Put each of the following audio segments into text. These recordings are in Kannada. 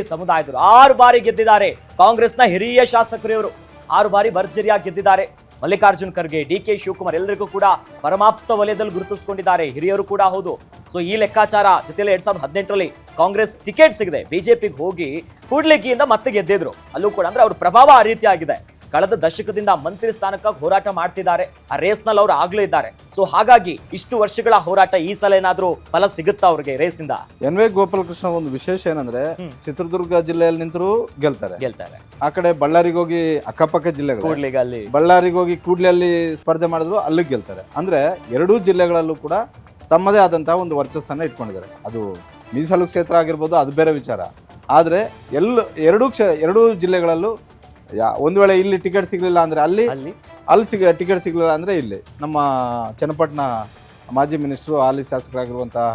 ಸಮುದಾಯದವರು ಆರು ಬಾರಿ ಗೆದ್ದಿದ್ದಾರೆ. ಕಾಂಗ್ರೆಸ್ನ ಹಿರಿಯ ಶಾಸಕರು ಇವರು ಆರು ಬಾರಿ ಭರ್ಜರಿಯಾಗಿ ಗೆದ್ದಿದ್ದಾರೆ. ಮಲ್ಲಿಕಾರ್ಜುನ್ ಖರ್ಗೆ ಡಿ ಕೆ ಶಿವಕುಮಾರ್ ಎಲ್ಲರಿಗೂ ಕೂಡ ಪರಮಾಪ್ತ ವಲಯದಲ್ಲಿ ಗುರುತಿಸಿಕೊಂಡಿದ್ದಾರೆ. ಹಿರಿಯರು ಕೂಡ ಹೌದು. ಸೊ, ಈ ಲೆಕ್ಕಾಚಾರ ಜೊತೆಯಲ್ಲಿ ಎರಡ್ ಸಾವಿರದ ಹದಿನೆಂಟರಲ್ಲಿ ಕಾಂಗ್ರೆಸ್ ಟಿಕೆಟ್ ಸಿಗದೆ ಬಿಜೆಪಿಗೆ ಹೋಗಿ ಕೂಡ್ಲಿಕ್ಕಿಯಿಂದ ಮತ್ತೆ ಗೆದ್ದಿದ್ರು. ಅಲ್ಲೂ ಕೂಡ ಅಂದ್ರೆ ಅವ್ರ ಪ್ರಭಾವ ಆ ರೀತಿ ಆಗಿದೆ. ಕಳೆದ ದಶಕದಿಂದ ಮಂತ್ರಿ ಸ್ಥಾನಕ್ಕೆ ಹೋರಾಟ ಮಾಡ್ತಿದ್ದಾರೆ. ಆ ರೇಸ್ನಲ್ಲಿ ಅವ್ರು ಆಗ್ಲೇ ಇದ್ದಾರೆ. ಸೊ ಹಾಗಾಗಿ ಇಷ್ಟು ವರ್ಷಗಳ ಹೋರಾಟ ಈ ಸಲ ಏನಾದ್ರೂ ಫಲ ಸಿಗುತ್ತಾ ಅವ್ರಿಗೆ ರೇಸಿಂದ? ಎನ್ ವಿ ಗೋಪಾಲಕೃಷ್ಣ ಒಂದು ವಿಶೇಷ ಏನಂದ್ರೆ ಚಿತ್ರದುರ್ಗ ಜಿಲ್ಲೆಯಲ್ಲಿ ನಿಂತರೂ ಗೆಲ್ತಾರೆ. ಗೆಲ್ತಾರೆ. ಆ ಕಡೆ ಬಳ್ಳಾರಿಗೆ ಹೋಗಿ ಅಕ್ಕಪಕ್ಕ ಜಿಲ್ಲೆಗಳು. ಕೂಡ್ಲಿಗೆ ಅಲ್ಲಿ ಬಳ್ಳಾರಿಗೆ ಹೋಗಿ ಕೂಡ್ಲಲ್ಲಿ ಸ್ಪರ್ಧೆ ಮಾಡಿದ್ರು ಅಲ್ಲಿ ಗೆಲ್ತಾರೆ. ಅಂದ್ರೆ ಎರಡೂ ಜಿಲ್ಲೆಗಳಲ್ಲೂ ಕೂಡ ತಮ್ಮದೇ ಆದಂತಹ ಒಂದು ವರ್ಚಸ್ಸನ್ನ ಇಟ್ಕೊಂಡಿದ್ದಾರೆ. ಅದು ಮೀಸಲು ಕ್ಷೇತ್ರ ಆಗಿರ್ಬೋದು ಅದು ಬೇರೆ ವಿಚಾರ. ಆದ್ರೆ ಎಲ್ಲ ಎರಡೂ ಕ್ಷೇ ಎರಡೂ ಜಿಲ್ಲೆಗಳಲ್ಲೂ ಯಾ ಒಂದು ವೇಳೆ ಇಲ್ಲಿ ಟಿಕೆಟ್ ಸಿಗ್ಲಿಲ್ಲ ಅಂದ್ರೆ ಅಲ್ಲಿ ಅಲ್ಲಿ. ಅಲ್ಲಿ ಸಿಗ ಟಿಕೆಟ್ ಸಿಗ್ಲಿಲ್ಲ ಅಂದ್ರೆ ಇಲ್ಲಿ. ನಮ್ಮ ಚನ್ನಪಟ್ಟಣ ಮಾಜಿ ಮಿನಿಸ್ಟ್ರು ಹಾಲಿ ಶಾಸಕರಾಗಿರುವಂತಹ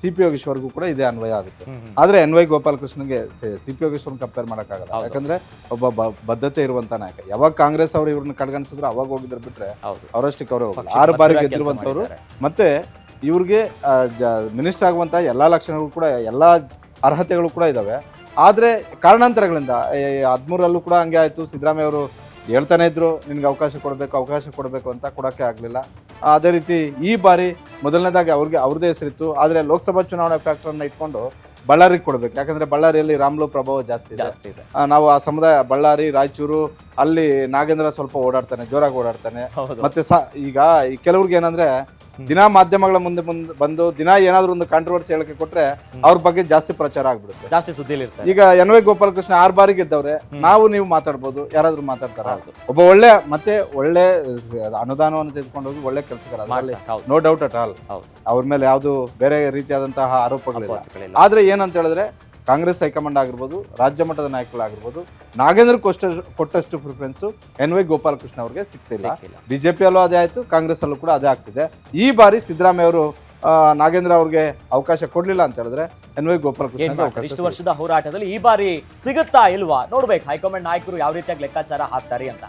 ಸಿ ಪಿ ಯೋಗೇಶ್ವರ್ಗೂ ಕೂಡ ಇದೇ ಅನ್ವಯ ಆಗುತ್ತೆ. ಆದ್ರೆ ಎನ್ ವೈ ಗೋಪಾಲಕೃಷ್ಣನ್ಗೆ ಸಿ ಪಿ ಯೋಗೇಶ್ವರ್ನ ಕಂಪೇರ್ ಮಾಡೋಕ್ಕಾಗಲ್ಲ. ಯಾಕಂದರೆ ಒಬ್ಬ ಬದ್ಧತೆ ಇರುವಂತ ನಾಯಕ. ಯಾವಾಗ ಕಾಂಗ್ರೆಸ್ ಅವರು ಇವ್ರನ್ನ ಕಡೆಗಣಿಸಿದ್ರು ಅವಾಗ ಹೋಗಿದ್ರು ಬಿಟ್ರೆ ಹೌದು. ಅವರಷ್ಟಕ್ಕೆ ಅವರೇ ಹೋಗಲ್ಲ. ಆರು ಬಾರಿ ಗೆದ್ದಿರುವಂಥವ್ರು. ಮತ್ತೆ ಇವ್ರಿಗೆ ಮಿನಿಸ್ಟರ್ ಆಗುವಂತ ಎಲ್ಲಾ ಲಕ್ಷಣಗಳು ಕೂಡ ಎಲ್ಲಾ ಅರ್ಹತೆಗಳು ಕೂಡ ಇದಾವೆ. ಆದ್ರೆ ಕಾರಣಾಂತರಗಳಿಂದ ಹದಿಮೂರಲ್ಲೂ ಕೂಡ ಹಂಗೆ ಆಯಿತು. ಸಿದ್ದರಾಮಯ್ಯ ಅವರು ಹೇಳ್ತಾನೆ ಇದ್ರು ನಿನಗೆ ಅವಕಾಶ ಕೊಡಬೇಕು ಅವಕಾಶ ಕೊಡಬೇಕು ಅಂತ ಕೊಡೋಕ್ಕೆ ಆಗಲಿಲ್ಲ. ಅದೇ ರೀತಿ ಈ ಬಾರಿ ಮೊದಲನೇದಾಗಿ ಅವ್ರಿಗೆ ಅವ್ರದ್ದೇ ಹೆಸರಿತ್ತು. ಆದರೆ ಲೋಕಸಭಾ ಚುನಾವಣೆ ಫ್ಯಾಕ್ಟ್ರನ್ನ ಇಟ್ಕೊಂಡು ಬಳ್ಳಾರಿಗೆ ಕೊಡಬೇಕು. ಯಾಕಂದರೆ ಬಳ್ಳಾರಿಯಲ್ಲಿ ರಾಮ್ಲು ಪ್ರಭಾವ ಜಾಸ್ತಿ ಜಾಸ್ತಿ ಇದೆ. ನಾವು ಆ ಸಮುದಾಯ ಬಳ್ಳಾರಿ ರಾಯಚೂರು ಅಲ್ಲಿ ನಾಗೇಂದ್ರ ಸ್ವಲ್ಪ ಓಡಾಡ್ತಾನೆ ಜೋರಾಗಿ ಓಡಾಡ್ತಾನೆ. ಮತ್ತೆ ಸ ಈಗ ಈ ಕೆಲವ್ರಿಗೆ ಏನಂದ್ರೆ ದಿನಾ ಮಾಧ್ಯಮಗಳ ಮುಂದೆ ಮುಂದೆ ಬಂದು ದಿನ ಏನಾದ್ರು ಒಂದು ಕಾಂಟ್ರವರ್ಸಿ ಹೇಳಿಕೆ ಕೊಟ್ರೆ ಅವ್ರ ಬಗ್ಗೆ ಜಾಸ್ತಿ ಪ್ರಚಾರ ಆಗ್ಬಿಡುತ್ತೆ. ಜಾಸ್ತಿ ಸುದ್ದಿಲಿ ಇರ್ತಾರೆ. ಈಗ ಎನ್ ವೈ ಗೋಪಾಲಕೃಷ್ಣ ಆರ್ ಬಾರಿ ಗೆದ್ದವ್ರೆ ನಾವು ನೀವು ಮಾತಾಡ್ಬೋದು ಯಾರಾದ್ರೂ ಮಾತಾಡ್ತಾರ ಒಬ್ಬ ಒಳ್ಳೆ ಮತ್ತೆ ಒಳ್ಳೆ ಅನುದಾನವನ್ನು ತೆಗೆದುಕೊಂಡು ಹೋಗಿ ಒಳ್ಳೆ ಕೆಲಸಗಾರ ಅದರಲ್ಲಿ ನೋ ಡೌಟ್ ಅಟ್ ಆಲ್ ಅವ್ರ ಮೇಲೆ ಯಾವುದು ಬೇರೆ ರೀತಿಯಾದಂತಹ ಆರೋಪಗಳಿಲ್ಲ. ಆದ್ರೆ ಏನಂತ ಹೇಳಿದ್ರೆ ಕಾಂಗ್ರೆಸ್ ಹೈಕಮಾಂಡ್ ಆಗಿರ್ಬೋದು ರಾಜ್ಯ ಮಟ್ಟದ ನಾಯಕರಾಗಿರ್ಬೋದು ನಾಗೇಂದ್ರ ಕೊಷ್ಟ ಕೊಟ್ಟಷ್ಟು ಪ್ರಿಫರೆನ್ಸ್ ಎನ್ ವೈ ಗೋಪಾಲಕೃಷ್ಣ ಅವರಿಗೆ ಸಿಗ್ತಿಲ್ಲ ಬಿಜೆಪಿ ಬಿಜೆಪಿಯಲ್ಲೂ ಅದೇ ಆಯ್ತು ಕಾಂಗ್ರೆಸ್ ಅಲ್ಲೂ ಕೂಡ ಅದೇ ಆಗ್ತಿದೆ. ಈ ಬಾರಿ ಸಿದ್ದರಾಮಯ್ಯ ಅವರು ನಾಗೇಂದ್ರ ಅವ್ರಿಗೆ ಅವಕಾಶ ಕೊಡ್ಲಿಲ್ಲ ಅಂತ ಹೇಳಿದ್ರೆ ಎನ್ ವೈ ಗೋಪಾಲಕೃಷ್ಣ? ಇಷ್ಟು ವರ್ಷದ ಹೋರಾಟದಲ್ಲಿ ಈ ಬಾರಿ ಸಿಗುತ್ತಾ ಇಲ್ವಾ? ನೋಡ್ಬೇಕು ಹೈಕಮಾಂಡ್ ನಾಯಕರು ಯಾವ ರೀತಿಯಾಗಿ ಲೆಕ್ಕಾಚಾರ ಹಾಕ್ತಾರೆ ಅಂತ.